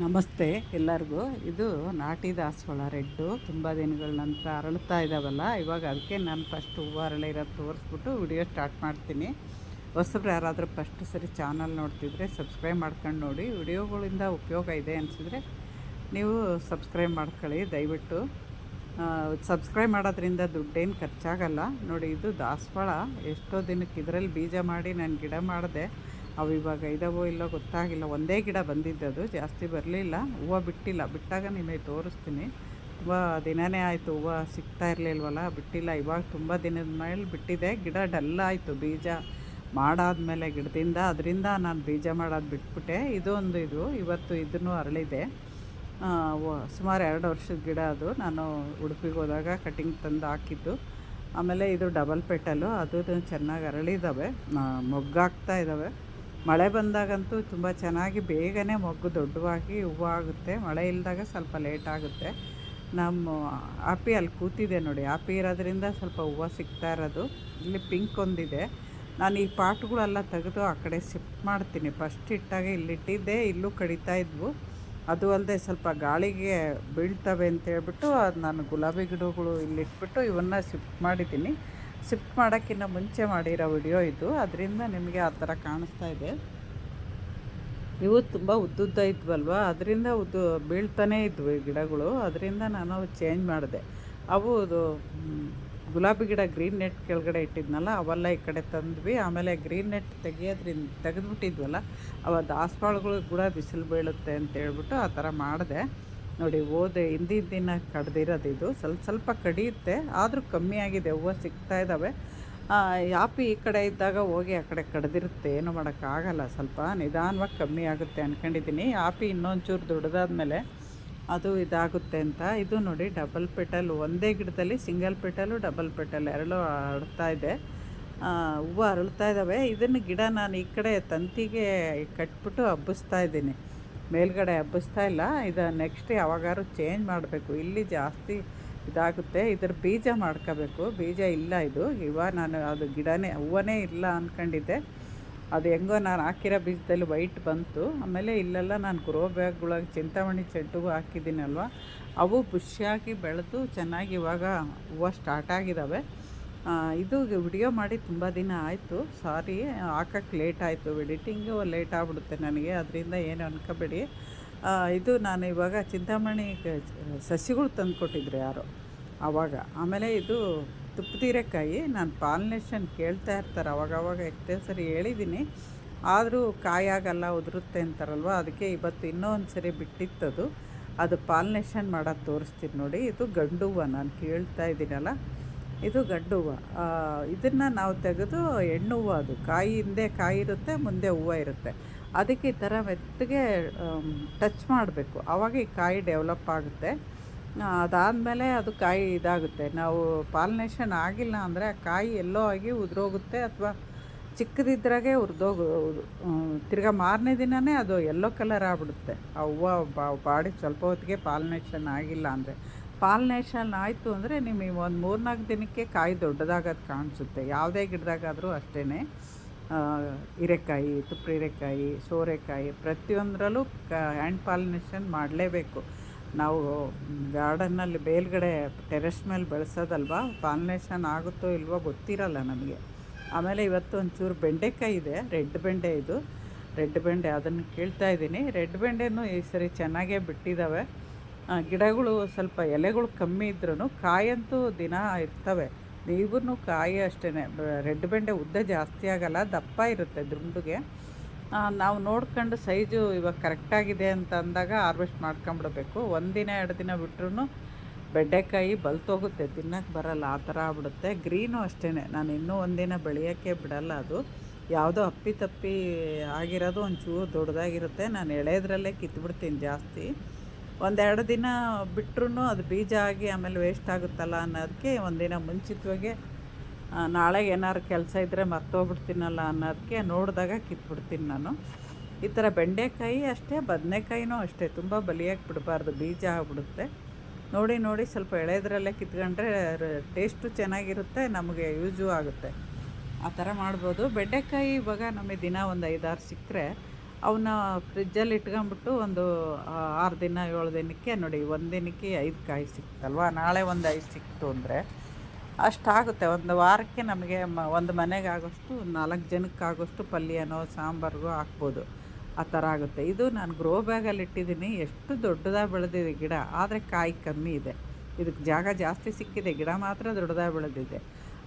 ನಮಸ್ತೆ ಎಲ್ಲರಿಗೂ. ಇದು ನಾಟಿ ದಾಸವಾಳ ರೆಡ್ಡು. ತುಂಬ ದಿನಗಳ ನಂತರ ಅರಳುತ್ತಾ ಇದ್ದಾವಲ್ಲ ಇವಾಗ ಅದಕ್ಕೆ ನಾನು ಫಸ್ಟ್ ಹೂವು ಅರಳಿರೋದು ತೋರಿಸ್ಬಿಟ್ಟು ವಿಡಿಯೋ ಸ್ಟಾರ್ಟ್ ಮಾಡ್ತೀನಿ. ಹೊಸಬ್ರು ಯಾರಾದರೂ ಫಸ್ಟ್ ಸರಿ ಚಾನಲ್ ನೋಡ್ತಿದ್ರೆ ಸಬ್ಸ್ಕ್ರೈಬ್ ಮಾಡ್ಕೊಂಡು ನೋಡಿ. ವಿಡಿಯೋಗಳಿಂದ ಉಪಯೋಗ ಇದೆ ಅನಿಸಿದ್ರೆ ನೀವು ಸಬ್ಸ್ಕ್ರೈಬ್ ಮಾಡ್ಕೊಳ್ಳಿ, ದಯವಿಟ್ಟು. ಸಬ್ಸ್ಕ್ರೈಬ್ ಮಾಡೋದ್ರಿಂದ ದುಡ್ಡೇನು ಖರ್ಚಾಗಲ್ಲ. ನೋಡಿ, ಇದು ದಾಸವಾಳ. ಎಷ್ಟೋ ದಿನಕ್ಕೆ ಇದರಲ್ಲಿ ಬೀಜ ಮಾಡಿ ನಾನು ಗಿಡ ಮಾಡಿದೆ. ಅವು ಇವಾಗ ಇದಾವೋ ಇಲ್ಲೋ ಗೊತ್ತಾಗಿಲ್ಲ. ಒಂದೇ ಗಿಡ ಬಂದಿದ್ದದು ಜಾಸ್ತಿ ಬರಲಿಲ್ಲ. ಹೂವು ಬಿಟ್ಟಿಲ್ಲ. ಬಿಟ್ಟಾಗ ನಿಮಗೆ ತೋರಿಸ್ತೀನಿ. ತುಂಬ ದಿನವೇ ಆಯಿತು ಹೂವು ಸಿಗ್ತಾ ಇರಲಿಲ್ವಲ್ಲ? ಬಿಟ್ಟಿಲ್ಲ. ಇವಾಗ ತುಂಬ ದಿನದ ಮೇಲೆ ಬಿಟ್ಟಿದೆ. ಗಿಡ ಡಲ್ ಆಯಿತು. ಬೀಜ ಮಾಡಾದ್ಮೇಲೆ ಗಿಡದಿಂದ. ಅದರಿಂದ ನಾನು ಬೀಜ ಮಾಡೋದು ಬಿಟ್ಬಿಟ್ಟೆ. ಇದೊಂದು ಇದು. ಇವತ್ತು ಇದನ್ನು ಅರಳಿದೆ. ಸುಮಾರು ಎರಡು ವರ್ಷದ ಗಿಡ ಅದು. ನಾನು ಉಡುಪಿಗೆ ಹೋದಾಗ ಕಟಿಂಗ್ ತಂದು ಹಾಕಿದ್ದು. ಆಮೇಲೆ ಇದು ಡಬಲ್ ಪೆಟಲು ಅದು ಚೆನ್ನಾಗಿ ಅರಳಿದ್ದಾವೆ. ಮೊಗ್ಗಾಗ್ತಾ ಇದ್ದಾವೆ. ಮಳೆ ಬಂದಾಗಂತೂ ತುಂಬ ಚೆನ್ನಾಗಿ ಬೇಗನೆ ಮೊಗ್ಗು ದೊಡ್ಡವಾಗಿ ಹೂವು ಆಗುತ್ತೆ. ಮಳೆ ಇಲ್ಲದಾಗ ಸ್ವಲ್ಪ ಲೇಟ್ ಆಗುತ್ತೆ. ನಮ್ಮ ಆಪಿ ಅಲ್ಲಿ ಕೂತಿದೆ ನೋಡಿ. ಆಪಿ ಇರೋದ್ರಿಂದ ಸ್ವಲ್ಪ ಹೂವು ಸಿಗ್ತಾ ಇರೋದು. ಇಲ್ಲಿ ಪಿಂಕ್ ಒಂದಿದೆ. ನಾನು ಈ ಪಾಟ್ಗಳೆಲ್ಲ ತೆಗೆದು ಆ ಕಡೆ ಶಿಫ್ಟ್ ಮಾಡ್ತೀನಿ. ಫಸ್ಟ್ ಇಟ್ಟಾಗ ಇಲ್ಲಿಟ್ಟಿದ್ದೆ, ಇಲ್ಲೂ ಕಡಿತಾ ಇದ್ವು. ಅದು ಅಲ್ಲದೆ ಸ್ವಲ್ಪ ಗಾಳಿಗೆ ಬೀಳ್ತವೆ ಅಂತ ಹೇಳ್ಬಿಟ್ಟು ನಾನು ಗುಲಾಬಿ ಗಿಡಗಳು ಇಲ್ಲಿಟ್ಬಿಟ್ಟು ಇವನ್ನ ಶಿಫ್ಟ್ ಮಾಡಿದ್ದೀನಿ. ಶಿಫ್ಟ್ ಮಾಡೋಕ್ಕಿಂತ ಮುಂಚೆ ಮಾಡಿರೋ ವಿಡಿಯೋ ಇದು. ಅದರಿಂದ ನಿಮಗೆ ಆ ಥರ ಕಾಣಿಸ್ತಾ ಇದೆ. ಇವು ತುಂಬ ಉದ್ದುದ್ದ ಇದ್ವಲ್ವ? ಅದರಿಂದ ಉದ್ದು ಬೀಳ್ತಾನೇ ಇದ್ವು ಗಿಡಗಳು. ಅದರಿಂದ ನಾನು ಚೇಂಜ್ ಮಾಡಿದೆ. ಅವು ಗುಲಾಬಿ ಗಿಡ ಗ್ರೀನ್ ನೆಟ್ ಕೆಳಗಡೆ ಇಟ್ಟಿದ್ನಲ್ಲ, ಅವೆಲ್ಲ ಈ ಕಡೆ ತಂದ್ವಿ. ಆಮೇಲೆ ಗ್ರೀನ್ ನೆಟ್ ತೆಗಿಯೋದ್ರಿಂದ, ತೆಗೆದ್ಬಿಟ್ಟಿದ್ವಲ್ಲ ಅವ ದಾಸವಾಳಗಳು ಕೂಡ ಬಿಸಿಲು ಬೀಳುತ್ತೆ ಅಂತ ಹೇಳ್ಬಿಟ್ಟು ಆ ಥರ ಮಾಡಿದೆ. ನೋಡಿ ಓದೆ ಹಿಂದಿನ ದಿನ ಕಡ್ದಿರೋದು ಇದು. ಸ್ವಲ್ಪ ಸ್ವಲ್ಪ ಕಡಿಯುತ್ತೆ, ಆದರೂ ಕಮ್ಮಿ ಆಗಿದೆ. ಹೂವು ಸಿಗ್ತಾ ಇದ್ದಾವೆ ಯಾಪಿ ಈ ಕಡೆ ಇದ್ದಾಗ ಹೋಗಿ ಆ ಕಡೆ ಕಡ್ದಿರುತ್ತೆ. ಏನು ಮಾಡೋಕ್ಕಾಗಲ್ಲ ಸ್ವಲ್ಪ ನಿಧಾನವಾಗಿ ಕಮ್ಮಿ ಆಗುತ್ತೆ ಅಂದ್ಕೊಂಡಿದ್ದೀನಿ ಯಾಪಿ ಇನ್ನೊಂಚೂರು ದೊಡ್ಡದಾದ್ಮೇಲೆ ಅದು ಇದಾಗುತ್ತೆ ಅಂತ. ಇದು ನೋಡಿ, ಡಬಲ್ ಪೆಟಲ್. ಒಂದೇ ಗಿಡದಲ್ಲಿ ಸಿಂಗಲ್ ಪೆಟಲು, ಡಬಲ್ ಪೆಟಲ್ ಎರಡೂ ಅರಳ್ತಾ ಇದೆ. ಹೂವು ಅರಳ್ತಾ ಇದ್ದಾವೆ ಇದನ್ನು ಗಿಡ ನಾನು ಈ ಕಡೆ ತಂತಿಗೆ ಕಟ್ಬಿಟ್ಟು ಹಬ್ಬಿಸ್ತಾ ಇದ್ದೀನಿ. ಮೇಲ್ಗಡೆ ಹಬ್ಬಿಸ್ತಾ ಇಲ್ಲ. ಇದು ನೆಕ್ಸ್ಟ್ ಯಾವಾಗಾದ್ರೂ ಚೇಂಜ್ ಮಾಡಬೇಕು. ಇಲ್ಲಿ ಜಾಸ್ತಿ ಇದಾಗುತ್ತೆ. ಇದ್ರ ಬೀಜ ಮಾಡ್ಕೋಬೇಕು. ಬೀಜ ಇಲ್ಲ ಇದು. ಇವಾಗ ನಾನು ಅದು ಗಿಡನೇ, ಹೂವನೇ ಇಲ್ಲ ಅಂದ್ಕೊಂಡಿದ್ದೆ ಅದು ಹೆಂಗೋ ನಾನು ಹಾಕಿರೋ ಬೀಜದಲ್ಲಿ ವೈಟ್ ಬಂತು. ಆಮೇಲೆ ಇಲ್ಲೆಲ್ಲ ನಾನು ಗ್ರೋ ಬ್ಯಾಗ್ಗಳಾಗಿ ಚಿಂತಾಮಣಿ ಚೆಂಡು ಹಾಕಿದ್ದೀನಲ್ವ? ಅವು ಖುಷಿಯಾಗಿ ಬೆಳೆದು ಚೆನ್ನಾಗಿ ಇವಾಗ ಹೂವು ಸ್ಟಾರ್ಟ್ ಆಗಿದ್ದಾವೆ ಇದು ವಿಡಿಯೋ ಮಾಡಿ ತುಂಬ ದಿನ ಆಯಿತು. ಸಾರಿ ಹಾಕಕ್ಕೆ ಲೇಟ್ ಆಯಿತು. ಎಡಿಟಿಂಗು ಲೇಟ್ ಆಗ್ಬಿಡುತ್ತೆ ನನಗೆ, ಅದರಿಂದ ಏನು ಅನ್ಕೋಬೇಡಿ. ಇದು ನಾನು ಇವಾಗ ಚಿಂತಾಮಣಿ ಸಸಿಗಳು ತಂದು ಕೊಟ್ಟಿದ್ರು ಯಾರು ಆವಾಗ ಆಮೇಲೆ ಇದು ತುಪ್ಪದೀರೆಕಾಯಿ ನಾನು ಪಾಲಿನೇಷನ್ ಕೇಳ್ತಾ ಇರ್ತಾರೆ, ಅವಾಗವಾಗ ಎಷ್ಟೇ ಸರಿ ಹೇಳಿದ್ದೀನಿ. ಆದರೂ ಕಾಯಾಗಲ್ಲ ಉದುರುತ್ತೆ ಅಂತಾರಲ್ವ? ಅದಕ್ಕೆ ಇವತ್ತು ಇನ್ನೂ ಒಂದು ಸರಿ ಬಿಟ್ಟಿತ್ತದು ಅದು ಪಾಲಿನೇಷನ್ ಮಾಡೋದು ತೋರಿಸ್ತೀನಿ ನೋಡಿ. ಇದು ಗಂಡು ಹೂವು, ನಾನು ಕೇಳ್ತಾ ಇದ್ದೀನಲ್ಲ. ಇದು ಗಂಡು ಹೂವು ಇದನ್ನು ನಾವು ತೆಗೆದು ಹೆಣ್ಣು ಹೂವು ಅದು. ಕಾಯಿ ಹಿಂದೆ ಕಾಯಿ ಇರುತ್ತೆ ಮುಂದೆ ಹೂವು ಇರುತ್ತೆ. ಅದಕ್ಕೆ ಈ ಥರ ಮೆತ್ತಗೆ ಟಚ್ ಮಾಡಬೇಕು. ಆವಾಗ ಈ ಕಾಯಿ ಡೆವಲಪ್ ಆಗುತ್ತೆ. ಅದಾದಮೇಲೆ ಅದು ಕಾಯಿ ಇದಾಗುತ್ತೆ. ನಾವು ಪಾಲಿನೇಷನ್ ಆಗಿಲ್ಲ ಅಂದರೆ ಆ ಕಾಯಿ ಎಲ್ಲೋ ಆಗಿ ಉದುರೋಗುತ್ತೆ ಅಥವಾ ಚಿಕ್ಕದಿದ್ರಾಗೆ ಉರಿದೋಗು ತಿರ್ಗಾ ಮಾರನೇ ದಿನವೇ ಅದು ಎಲ್ಲೋ ಕಲರ್ ಆಗ್ಬಿಡುತ್ತೆ. ಆ ಹೂವು ಬಾಡಿ ಸ್ವಲ್ಪ ಹೊತ್ತಿಗೆ ಪಾಲಿನೇಷನ್ ಆಗಿಲ್ಲ ಅಂದರೆ. ಪಾಲಿನೇಷನ್ ಆಯಿತು ಅಂದರೆ ನಿಮಗೆ ಒಂದು ಮೂರ್ನಾಲ್ಕು ದಿನಕ್ಕೆ ಕಾಯಿ ದೊಡ್ಡದಾಗೋದು ಕಾಣಿಸುತ್ತೆ. ಯಾವುದೇ ಗಿಡದಾಗಾದರೂ ಅಷ್ಟೇ ಹೀರೆಕಾಯಿ ತುಪ್ಪ ಹೀರೆಕಾಯಿ, ಸೋರೆಕಾಯಿ ಪ್ರತಿಯೊಂದರಲ್ಲೂ ಕ ಹ್ಯಾಂಡ್ ಪಾಲಿನೇಷನ್ ಮಾಡಲೇಬೇಕು. ನಾವು ಗಾರ್ಡನ್ನಲ್ಲಿ ಮೇಲ್ಗಡೆ ಟೆರೆಸ್ ಮೇಲೆ ಬೆಳೆಸೋದಲ್ವಾ, ಪಾಲಿನೇಷನ್ ಆಗುತ್ತೋ ಇಲ್ವೋ ಗೊತ್ತಿರಲ್ಲ ನಮಗೆ. ಆಮೇಲೆ ಇವತ್ತು ಒಂಚೂರು ಬೆಂಡೆಕಾಯಿ ಇದೆ, ರೆಡ್ ಬೆಂಡೆ ಇದು. ರೆಡ್ ಬೆಂಡೆ ಅದನ್ನು ಕೇಳ್ತಾ ಇದ್ದೀನಿ. ರೆಡ್ ಬೆಂಡೆನೂ ಈ ಸರಿ ಚೆನ್ನಾಗೇ ಬಿಟ್ಟಿದ್ದಾವೆ ಗಿಡಗಳು ಸ್ವಲ್ಪ ಎಲೆಗಳು ಕಮ್ಮಿ ಇದ್ರೂ ಕಾಯಂತೂ ದಿನ ಇರ್ತವೆ. ನೀವೂ ಕಾಯಿ ಅಷ್ಟೇ ರೆಡ್ ಬೆಂಡೆ ಉದ್ದ ಜಾಸ್ತಿ ಆಗಲ್ಲ, ದಪ್ಪ ಇರುತ್ತೆ ದುಂಡುಗೆ. ನಾವು ನೋಡ್ಕೊಂಡು ಸೈಜು ಇವಾಗ ಕರೆಕ್ಟಾಗಿದೆ ಅಂತ ಅಂದಾಗ ಹಾರ್ವೆಸ್ಟ್ ಮಾಡ್ಕೊಂಬಿಡ್ಬೇಕು. ಒಂದಿನ ಎರಡು ದಿನ ಬಿಟ್ರೂ ಬೆಂಡೆಕಾಯಿ ಬಲ್ತೋಗುತ್ತೆ ತಿನ್ನಕ್ಕೆ ಬರಲ್ಲ, ಆ ಥರ ಆಗ್ಬಿಡುತ್ತೆ. ಗ್ರೀನು ಅಷ್ಟೇ ನಾನು ಇನ್ನೂ ಒಂದಿನ ಬೆಳೆಯೋಕ್ಕೆ ಬಿಡಲ್ಲ ಅದು. ಯಾವುದೋ ಅಪ್ಪಿ ತಪ್ಪಿ ಆಗಿರೋದು ಒಂಚೂರು ದೊಡ್ಡದಾಗಿರುತ್ತೆ ನಾನು ಎಳೆದ್ರಲ್ಲೇ ಕಿತ್ಬಿಡ್ತೀನಿ ಜಾಸ್ತಿ. ಒಂದೆರಡು ದಿನ ಬಿಟ್ರೂ ಅದು ಬೀಜ ಆಗಿ ಆಮೇಲೆ ವೇಸ್ಟ್ ಆಗುತ್ತಲ್ಲ ಅನ್ನೋದಕ್ಕೆ ಒಂದಿನ ಮುಂಚಿತವಾಗಿ ನಾಳೆ ಏನಾದ್ರು ಕೆಲಸ ಇದ್ದರೆ ಮರ್ತೋಗ್ಬಿಡ್ತೀನಲ್ಲ ಅನ್ನೋದಕ್ಕೆ ನೋಡಿದಾಗ ಕಿತ್ಬಿಡ್ತೀನಿ ನಾನು. ಈ ಥರ ಬೆಂಡೆಕಾಯಿ ಅಷ್ಟೇ, ಬದನೆಕಾಯಿನೂ ಅಷ್ಟೇ, ತುಂಬ ಬಲಿಯಾಗಿ ಬಿಡಬಾರ್ದು, ಬೀಜ ಆಗ್ಬಿಡುತ್ತೆ. ನೋಡಿ ನೋಡಿ, ಸ್ವಲ್ಪ ಎಳೆದ್ರಲ್ಲೇ ಕಿತ್ಕೊಂಡ್ರೆ ಟೇಸ್ಟು ಚೆನ್ನಾಗಿರುತ್ತೆ, ನಮಗೆ ಯೂಸು ಆಗುತ್ತೆ. ಆ ಥರ ಮಾಡ್ಬೋದು. ಬೆಂಡೆಕಾಯಿ ಇವಾಗ ನಮಗೆ ದಿನ ಒಂದು ಐದಾರು ಸಿಕ್ಕರೆ ಅವನ್ನ ಫ್ರಿಜ್ಜಲ್ಲಿ ಇಟ್ಕೊಂಬಿಟ್ಟು ಒಂದು ಆರು ದಿನ, ಏಳು ದಿನಕ್ಕೆ ನೋಡಿ, ಒಂದು ದಿನಕ್ಕೆ ಐದು ಕಾಯಿ ಸಿಕ್ತಲ್ವಾ? ನಾಳೆ ಒಂದು ಐದು ಸಿಕ್ತು ಅಂದರೆ ಅಷ್ಟಾಗುತ್ತೆ. ಒಂದು ವಾರಕ್ಕೆ ನಮಗೆ ಮ, ಒಂದು ಮನೆಗೆ ಆಗೋಷ್ಟು ನಾಲ್ಕು ಜನಕ್ಕೆ ಆಗೋಷ್ಟು ಪಲ್ಯನೋ, ಸಾಂಬಾರ್ಗೋ ಹಾಕ್ಬೋದು. ಆ ಥರ ಆಗುತ್ತೆ. ಇದು ನಾನು ಗ್ರೋ ಬ್ಯಾಗಲ್ಲಿ ಇಟ್ಟಿದ್ದೀನಿ. ಎಷ್ಟು ದೊಡ್ಡದಾಗಿ ಬೆಳೆದಿದೆ ಗಿಡ. ಆದರೆ ಕಾಯಿ ಕಮ್ಮಿ ಇದೆ. ಇದಕ್ಕೆ ಜಾಗ ಜಾಸ್ತಿ ಸಿಕ್ಕಿದೆ. ಗಿಡ ಮಾತ್ರ ದೊಡ್ಡದಾಗಿ ಬೆಳೆದಿದೆ.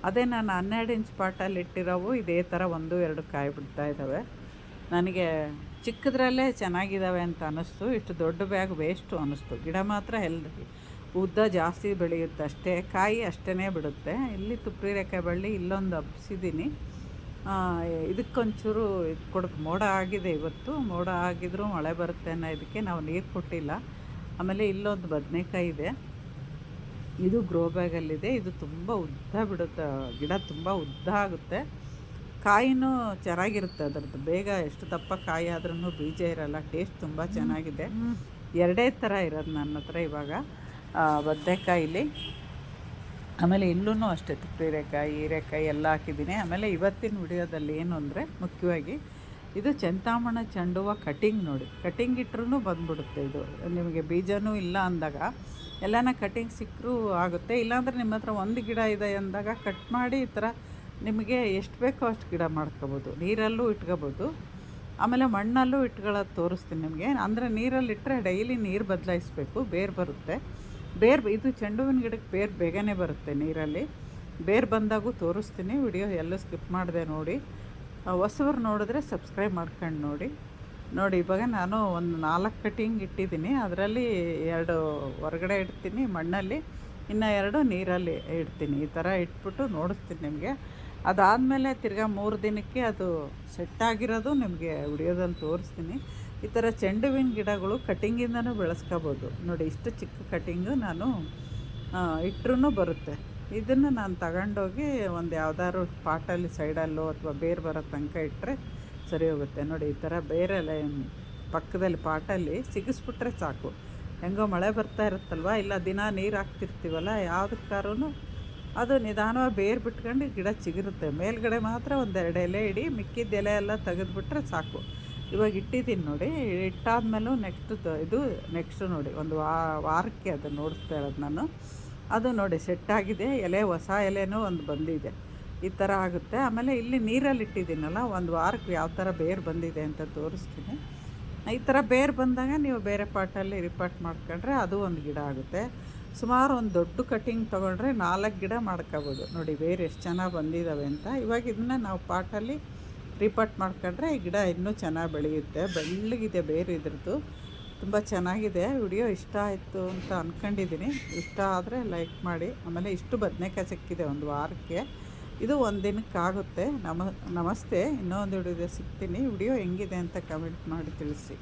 ಅದೇ ನಾನು ಹನ್ನೆರಡು ಇಂಚ್ ಪಾಟಲ್ಲಿ ಇಟ್ಟಿರೋವು, ಇದೇ ಥರ ಒಂದು, ಎರಡು ಕಾಯಿ ಬಿಡ್ತಾ ಇದ್ದಾವೆ. ನನಗೆ ಚಿಕ್ಕದ್ರಲ್ಲೇ ಚೆನ್ನಾಗಿದ್ದಾವೆ ಅಂತ ಅನ್ನಿಸ್ತು. ಇಷ್ಟು ದೊಡ್ಡ ಬ್ಯಾಗ್ ವೇಸ್ಟು ಅನ್ನಿಸ್ತು. ಗಿಡ ಮಾತ್ರ ಹೆಲ್ದಿ ಉದ್ದ ಜಾಸ್ತಿ ಬೆಳೆಯುತ್ತೆ ಅಷ್ಟೇ. ಕಾಯಿ ಅಷ್ಟೇ ಬಿಡುತ್ತೆ. ಇಲ್ಲಿ ತುಪ್ರಿರೆಕಾಯಿ ಬಳ್ಳಿ ಇಲ್ಲೊಂದು ಹಬ್ಸಿದ್ದೀನಿ. ಇದಕ್ಕೊಂಚೂರು ಇದು ಕೊಡ, ಮೋಡ ಆಗಿದೆ ಇವತ್ತು. ಮೋಡ ಆಗಿದ್ರೂ ಮಳೆ ಬರುತ್ತೆ ಅನ್ನೋ ಇದಕ್ಕೆ ನಾವು ನೀರು ಕೊಟ್ಟಿಲ್ಲ. ಆಮೇಲೆ ಇಲ್ಲೊಂದು ಬದನೆಕಾಯಿ ಇದೆ. ಇದು ಗ್ರೋ ಬ್ಯಾಗಲ್ಲಿದೆ ಇದು ತುಂಬ ಉದ್ದ ಬಿಡುತ್ತೆ. ಗಿಡ ತುಂಬ ಉದ್ದ ಆಗುತ್ತೆ. ಕಾಯಿನೂ ಚೆನ್ನಾಗಿರುತ್ತೆ ಅದರದ್ದು. ಬೇಗ ಎಷ್ಟು ದಪ್ಪ ಕಾಯಿ ಆದ್ರೂ ಬೀಜ ಇರಲ್ಲ. ಟೇಸ್ಟ್ ತುಂಬ ಚೆನ್ನಾಗಿದೆ. ಎರಡೇ ಥರ ಇರೋದು ನನ್ನ ಹತ್ರ ಇವಾಗ. ಬದ್ದೆಕಾಯಿಲಿ ಬದನೆಕಾಯಿಲಿ. ಆಮೇಲೆ ಇಲ್ಲೂ ಅಷ್ಟೇ ತುಪ್ಪಿರೆಕಾಯಿ ಹೀರೆಕಾಯಿ ಎಲ್ಲ ಹಾಕಿದ್ದೀನಿ. ಆಮೇಲೆ ಇವತ್ತಿನ ವಿಡಿಯೋದಲ್ಲಿ ಏನು ಅಂದರೆ ಮುಖ್ಯವಾಗಿ ಇದು ಚಂತಾಮಣ ಚೆಂಡುವ ಕಟಿಂಗ್ ನೋಡಿ. ಕಟಿಂಗ್ ಇಟ್ರೂ ಬಂದ್ಬಿಡುತ್ತೆ ಇದು. ನಿಮಗೆ ಬೀಜನೂ ಇಲ್ಲ ಅಂದಾಗ ಎಲ್ಲನ ಕಟಿಂಗ್ ಸಿಕ್ಕರೂ ಆಗುತ್ತೆ. ಇಲ್ಲಾಂದರೆ ನಿಮ್ಮ ಹತ್ರ ಒಂದು ಗಿಡ ಇದೆ ಅಂದಾಗ ಕಟ್ ಮಾಡಿ ಈ ಥರ ನಿಮಗೆ ಎಷ್ಟು ಬೇಕೋ ಅಷ್ಟು ಗಿಡ ಮಾಡ್ಕೋಬೋದು. ನೀರಲ್ಲೂ ಇಟ್ಕೋಬೋದು. ಆಮೇಲೆ ಮಣ್ಣಲ್ಲೂ ಇಟ್ಕೊಳ್ಳೋದು ತೋರಿಸ್ತೀನಿ ನಿಮಗೆ. ಅಂದರೆ ನೀರಲ್ಲಿ ಇಟ್ಟರೆ ಡೈಲಿ ನೀರು ಬದಲಾಯಿಸ್ಬೇಕು. ಬೇರು ಬರುತ್ತೆ. ಬೇರು ಇದು ಚೆಂಡು ಹೂವಿನ ಗಿಡಕ್ಕೆ ಬೇರು ಬೇಗನೆ ಬರುತ್ತೆ ನೀರಲ್ಲಿ. ಬೇರು ಬಂದಾಗೂ ತೋರಿಸ್ತೀನಿ. ವಿಡಿಯೋ ಎಲ್ಲೂ ಸ್ಕಿಪ್ ಮಾಡಿದೆ ನೋಡಿ. ಆ, ಹೊಸಬ್ರು ನೋಡಿದ್ರೆ ಸಬ್ಸ್ಕ್ರೈಬ್ ಮಾಡ್ಕೊಂಡು ನೋಡಿ. ನೋಡಿ ಇವಾಗ ನಾನು ಒಂದು ನಾಲ್ಕು ಕಟಿಂಗ್ ಇಟ್ಟಿದ್ದೀನಿ. ಅದರಲ್ಲಿ ಎರಡು ಹೊರಗಡೆ ಇಡ್ತೀನಿ ಮಣ್ಣಲ್ಲಿ. ಇನ್ನು ಎರಡು ನೀರಲ್ಲಿ ಇಡ್ತೀನಿ. ಈ ಥರ ಇಟ್ಬಿಟ್ಟು ನೋಡಿಸ್ತೀನಿ ನಿಮಗೆ. ಅದಾದಮೇಲೆ ತಿರ್ಗಾ ಮೂರು ದಿನಕ್ಕೆ ಅದು ಸೆಟ್ ಆಗಿರೋದು ನಿಮಗೆ ವಿಡಿಯೋದಲ್ಲಿ ತೋರಿಸ್ತೀನಿ. ಈ ಥರ ಚೆಂಡು ಹೂವಿನ ಗಿಡಗಳು ಕಟಿಂಗಿಂದನೂ ಬೆಳೆಸ್ಕೋಬೋದು. ನೋಡಿ, ಇಷ್ಟು ಚಿಕ್ಕ ಕಟಿಂಗು ನಾನು ಇಟ್ಟರೂ ಬರುತ್ತೆ. ಇದನ್ನು ನಾನು ತಗೊಂಡೋಗಿ ಒಂದು ಯಾವ್ದಾದ್ರು ಪಾಟಲ್ಲಿ, ಸೈಡಲ್ಲೋ ಅಥವಾ ಬೇರೆ ಬರೋ ತನಕ ಇಟ್ಟರೆ ಸರಿ ಹೋಗುತ್ತೆ. ನೋಡಿ, ಈ ಥರ ಬೇರೆಲ್ಲ ಪಕ್ಕದಲ್ಲಿ ಪಾಟಲ್ಲಿ ಸಿಗಿಸ್ಬಿಟ್ರೆ ಸಾಕು. ಹೆಂಗೋ ಮಳೆ ಬರ್ತಾ ಇರುತ್ತಲ್ವ? ಇಲ್ಲ ದಿನ ನೀರು ಹಾಕ್ತಿರ್ತೀವಲ್ಲ ಯಾವುದಕ್ಕಾದ್ರೂ ಅದು ನಿಧಾನವಾಗಿ ಬೇರು ಬಿಟ್ಕೊಂಡು ಗಿಡ ಚಿಗುರುತ್ತೆ. ಮೇಲ್ಗಡೆ ಮಾತ್ರ ಒಂದೆರಡು ಎಲೆ ಇಡಿ ಮಿಕ್ಕಿದ ಎಲೆ ಎಲ್ಲ ತೆಗೆದುಬಿಟ್ರೆ ಸಾಕು. ಇವಾಗ ಇಟ್ಟಿದ್ದೀನಿ ನೋಡಿ, ಇಟ್ಟಾದ್ಮೇಲೂ ನೆಕ್ಸ್ಟ್ ಇದು ನೆಕ್ಸ್ಟು ನೋಡಿ, ಒಂದು ವಾ, ವಾರಕ್ಕೆ ಅದು ನೋಡಿಸ್ತಾ ಇರೋದು ನಾನು. ಅದು ನೋಡಿ ಸೆಟ್ ಆಗಿದೆ. ಎಲೆ, ಹೊಸ ಎಲೆನೂ ಒಂದು ಬಂದಿದೆ. ಈ ಥರ ಆಗುತ್ತೆ. ಆಮೇಲೆ ಇಲ್ಲಿ ನೀರಲ್ಲಿ ಇಟ್ಟಿದ್ದೀನಲ್ಲ, ಒಂದು ವಾರಕ್ಕೆ ಯಾವ ಥರ ಬೇರು ಬಂದಿದೆ ಅಂತ ತೋರಿಸ್ತೀನಿ. ಈ ಥರ ಬೇರು ಬಂದಾಗ ನೀವು ಬೇರೆ ಪಾಟಲ್ಲಿ ರಿಪಾಟ್ ಮಾಡ್ಕೊಂಡ್ರೆ ಅದು ಒಂದು ಗಿಡ ಆಗುತ್ತೆ. ಸುಮಾರು ಒಂದು ದೊಡ್ಡ ಕಟ್ಟಿಂಗ್ ತೊಗೊಂಡ್ರೆ ನಾಲ್ಕು ಗಿಡ ಮಾಡ್ಕೋಬೋದು. ನೋಡಿ ಬೇರೆ ಎಷ್ಟು ಚೆನ್ನಾಗಿ ಬಂದಿದ್ದಾವೆ ಅಂತ. ಇವಾಗ ಇದನ್ನ ನಾವು ಪಾಟಲ್ಲಿ ರಿಪಾಟ್ ಮಾಡ್ಕೊಂಡ್ರೆ ಈ ಗಿಡ ಇನ್ನೂ ಚೆನ್ನಾಗಿ ಬೆಳೆಯುತ್ತೆ. ಬೆಳ್ಳಗಿದೆ ಬೇರೆ ಇದ್ರದ್ದು. ತುಂಬ ಚೆನ್ನಾಗಿದೆ. ವಿಡಿಯೋ ಇಷ್ಟ ಆಯಿತು ಅಂತ ಅಂದ್ಕೊಂಡಿದ್ದೀನಿ ಇಷ್ಟ ಆದರೆ ಲೈಕ್ ಮಾಡಿ. ಆಮೇಲೆ ಇಷ್ಟು ಬದನೆಕಾಯಿ ಸಿಕ್ಕಿದೆ ಒಂದು ವಾರಕ್ಕೆ. ಇದು ಒಂದು ದಿನಕ್ಕಾಗುತ್ತೆ ನಮ, ನಮಸ್ತೆ. ಇನ್ನೊಂದು ವಿಡಿಯೋ ಸಿಗ್ತೀನಿ. ವಿಡಿಯೋ ಹೆಂಗಿದೆ ಅಂತ ಕಮೆಂಟ್ ಮಾಡಿ ತಿಳಿಸಿ.